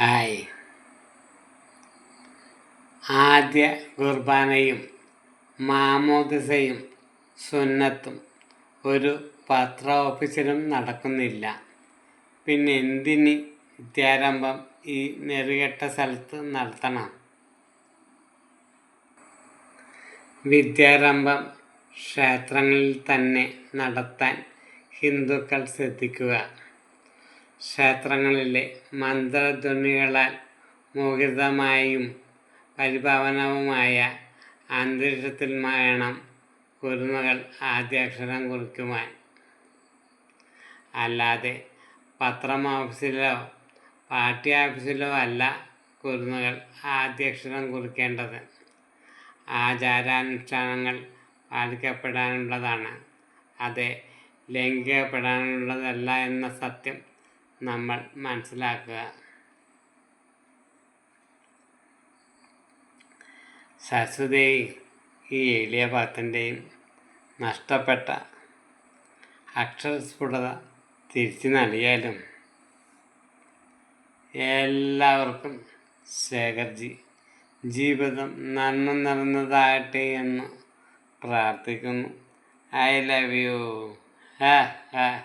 Hi. ആദ്യ കുർബാനയും മാമോദിസയും സുന്നത്തും ഒരു പത്ര ഓഫീസിലും നടക്കുന്നില്ല. പിന്നെ എന്തിന് വിദ്യാരംഭം ഈ നെറുകെട്ട സ്ഥലത്ത് നടത്തണം? വിദ്യാരംഭം ക്ഷേത്രങ്ങളിൽ തന്നെ നടത്താൻ ഹിന്ദുക്കൾ ശ്രദ്ധിക്കുക. ക്ഷേത്രങ്ങളിലെ മന്ത്രധ്വനികളാൽ മോഹിതമായും പരിഭവനവുമായ അന്തരീക്ഷത്തിൽ വേണം കുരുന്നുകൾ ആദ്യാക്ഷരം കുറിക്കുവാൻ. അല്ലാതെ പത്രം ഓഫീസിലോ പാർട്ടി ഓഫീസിലോ അല്ല കുരുന്നുകൾ ആദ്യാക്ഷരം കുറിക്കേണ്ടത്. ആചാരാനുഷ്ഠാനങ്ങൾ പാലിക്കപ്പെടാനുള്ളതാണ്. അത് ലംഘിക്കപ്പെടാനുള്ളതല്ല എന്ന സത്യം നമ്മൾ മനസ്സിലാക്കുക. സരസ്വതി ഈ എളിയ ഭക്തന്റെയും നഷ്ടപ്പെട്ട അക്ഷരസ്ഫുടത തിരിച്ചു നൽകിയാലും എല്ലാവർക്കും ശേഖർജി ജീവിതം നന്മ നിറഞ്ഞതാകട്ടെ എന്ന് പ്രാർത്ഥിക്കുന്നു. I love you. ഹാ ഹാ.